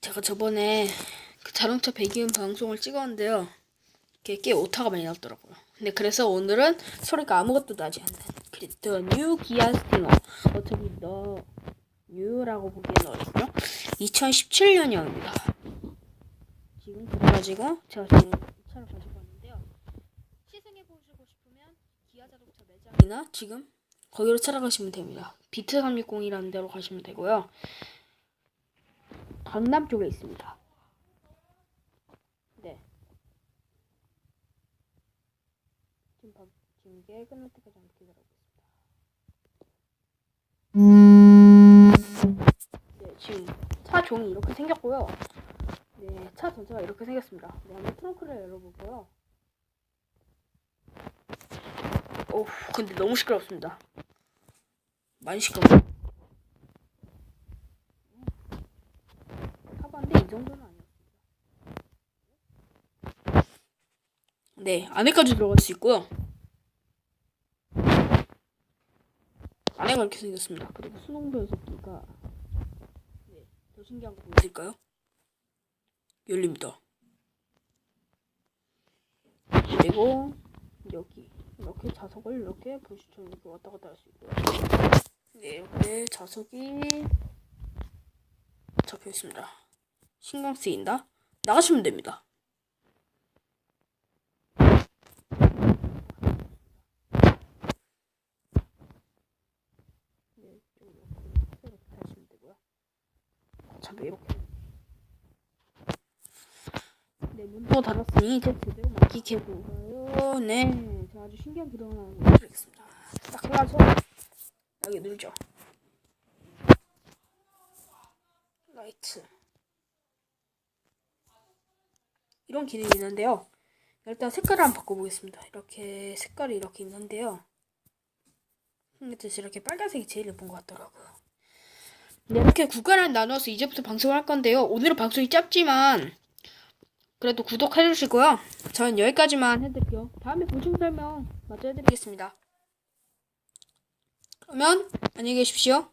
제가 저번에 그 자동차 배기음 방송을 찍었는데요. 이게 꽤 오타가 많이 나왔더라고요. 근데 그래서 오늘은 소리가 아무것도 나지 않는 그리더 뉴 기아 스팅어 어차피 너 뉴라고 보기엔 어렵고요. 2017년형입니다. 지금 그래가지고 제가 지금 이 차를 가지고 왔는데요. 시승해 보시고 싶으면 기아 자동차 매장이나 지금 거기로 찾아가시면 됩니다. 비트 360이라는 데로 가시면 되고요. 강남 쪽에 있습니다. 네. 지금 밥, 지금 이게 끝날 때까지 한번 기다려보겠습니다. 네, 지금 차 종이 이렇게 생겼고요. 네, 차 전체가 이렇게 생겼습니다. 네, 한번 트렁크를 열어볼게요. 오, 근데 너무 시끄럽습니다. 많이 시끄러워. 타봤는데 이 정도는 아니었습니다. 네, 안에까지 들어갈 수 있고요. 안에가 이렇게 생겼습니다. 그리고 수동변 섭기가 네, 더 신기한 거 보여드릴까요? 열립니다. 그리고 여기 이렇게 자석을 이렇게 보시죠 이렇게 왔다 갔다 할 수 있고요. 네, 이렇게 자석이 잡혀 있습니다. 신경 쓰인다. 나가시면 됩니다. 네. 어차피 이렇게. 네, 문도 닫았으니 이제 제대로 막히게 보가요. 네, 제가 아주 신기한 기능을 하나 보여드리겠습니다. 딱 해가지고 여기 누르죠. 라이트. 이런 기능이 있는데요. 일단 색깔을 한번 바꿔보겠습니다. 이렇게 색깔이 이렇게 있는데요. 그래서 이렇게 빨간색이 제일 예쁜 것 같더라고요. 네, 이렇게 구간을 나눠서 이제부터 방송을 할 건데요. 오늘은 방송이 짧지만 그래도 구독해주시고요. 저는 여기까지만 해드릴게요. 다음에 보충 설명 마저 해드리겠습니다. 그러면 안녕히 계십시오.